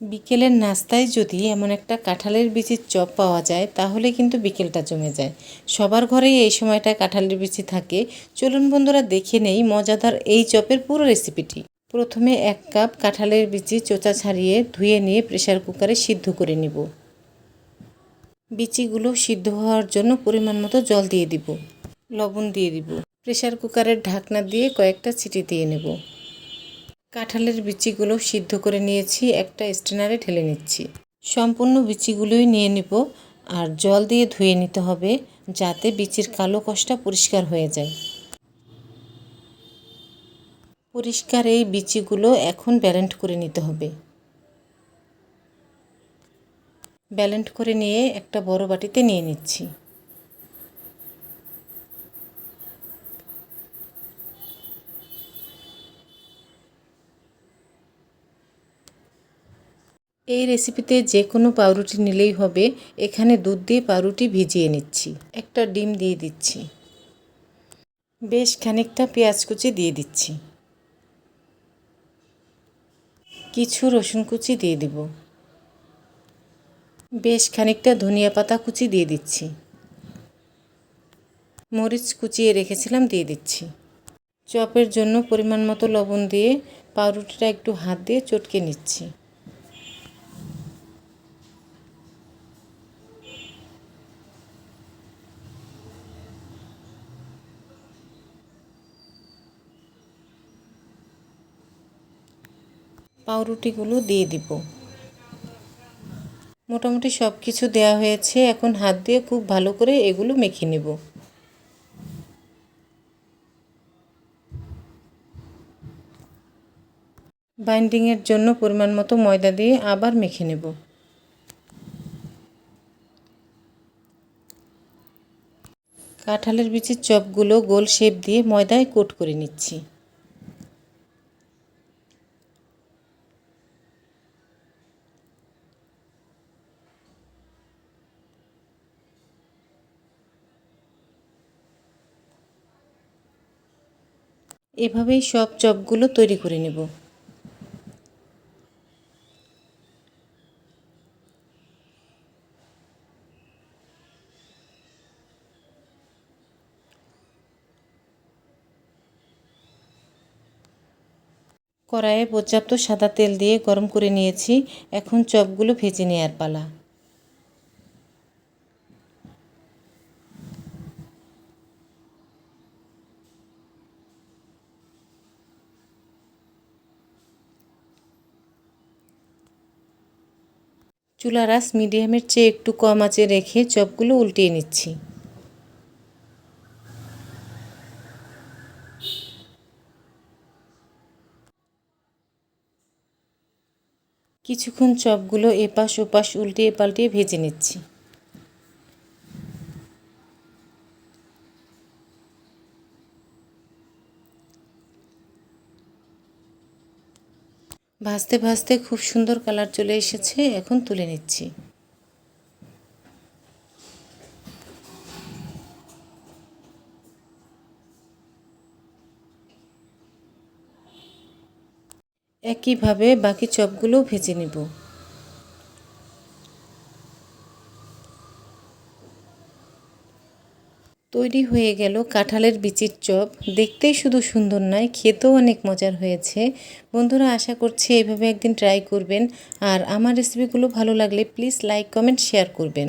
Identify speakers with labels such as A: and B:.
A: বিকেলের নাস্তায় যদি এমন একটা কাঁঠালের বিচির চপ পাওয়া যায়, তাহলে কিন্তু বিকেলটা জমে যায়। সবার ঘরেই এই সময়টা কাঁঠালের বিচি থাকে। চলুন বন্ধুরা দেখে নেই মজাদার এই চপের পুরো রেসিপিটি। প্রথমে এক কাপ কাঁঠালের বিচি চোচা ছাড়িয়ে ধুয়ে নিয়ে প্রেশার কুকারে সিদ্ধ করে নিব। বিচিগুলো সিদ্ধ হওয়ার জন্য পরিমাণ মতো জল দিয়ে দিব। লবণ দিয়ে দিব। প্রেশার কুকারের ঢাকনা দিয়ে কয়েকটা চিটি দিয়ে নেব। কাঁঠালের বিচিগুলো সিদ্ধ করে নিয়েছি, একটা স্টেনারে ঢেলে নিচ্ছি। সম্পূর্ণ বিচিগুলোই নিয়ে নিব আর জল দিয়ে ধুয়ে নিতে হবে যাতে বিচির কালো কষটা পরিষ্কার হয়ে যায়। পরিষ্কার এই বিচিগুলো এখন ব্যালেন্ট করে নিতে হবে। ব্যালেন্ট করে নিয়ে একটা বড় বাটিতে নিয়ে নিচ্ছি। এই রেসিপিতে যে কোনো পাউরুটি নিলেই হবে, এখানে দুধ দিয়ে পাউরুটি ভিজিয়ে নিচ্ছি। একটা ডিম দিয়ে দিচ্ছি। বেশ খানিকটা পেঁয়াজ কুচি দিয়ে দিচ্ছি। কিছু রসুন কুচি দিয়ে দিব। বেশ খানিকটা ধনিয়া পাতা কুচি দিয়ে দিচ্ছি। মরিচ কুচিয়ে রেখেছিলাম, দিয়ে দিচ্ছি। চপের জন্য পরিমাণ মতো লবণ দিয়ে পাউরুটিটা একটু হাত দিয়ে চটকে নিচ্ছি। পাউরুটিগুলো দিয়ে দিব। মোটামুটি সব কিছু দেওয়া হয়েছে। এখন হাত দিয়ে খুব ভালো করে এগুলো মেখে নেব। বাইন্ডিংয়ের জন্য পরিমাণ মতো ময়দা দিয়ে আবার মেখে নেব। কাঁঠালের বিচির চপগুলো গোল শেপ দিয়ে ময়দায় কোট করে নিচ্ছি। এভাবেই সব চপগুলো তৈরি করে নেব। কড়াইয়ে পর্যাপ্ত সাদা তেল দিয়ে গরম করে নিয়েছি। এখন চপগুলো ভেজে নেওয়ার পালা। চুলার আঁচ মিডিয়ামের চেয়ে একটু কম আঁচে রেখে চপগুলো উল্টিয়ে নিচ্ছি। কিছুক্ষণ চপগুলো এপাশ ওপাশ উল্টিয়ে পাল্টিয়ে ভেজে নিচ্ছি। ভাজতে ভাজতে খুব সুন্দর কালার চলে এসেছে, এখন তুলে নিচ্ছি। একইভাবে বাকি চপগুলো ভেজে নেব। তৈরি হয়ে গেল কাঁঠালের বিচির চপ। দেখতেই শুধু সুন্দর নয়, খেতেও অনেক মজার হয়েছে। বন্ধুরা, আশা করছি এভাবে একদিন ট্রাই করবেন। আর আমার রেসিপিগুলো ভালো লাগলে প্লিজ লাইক কমেন্ট শেয়ার করবেন।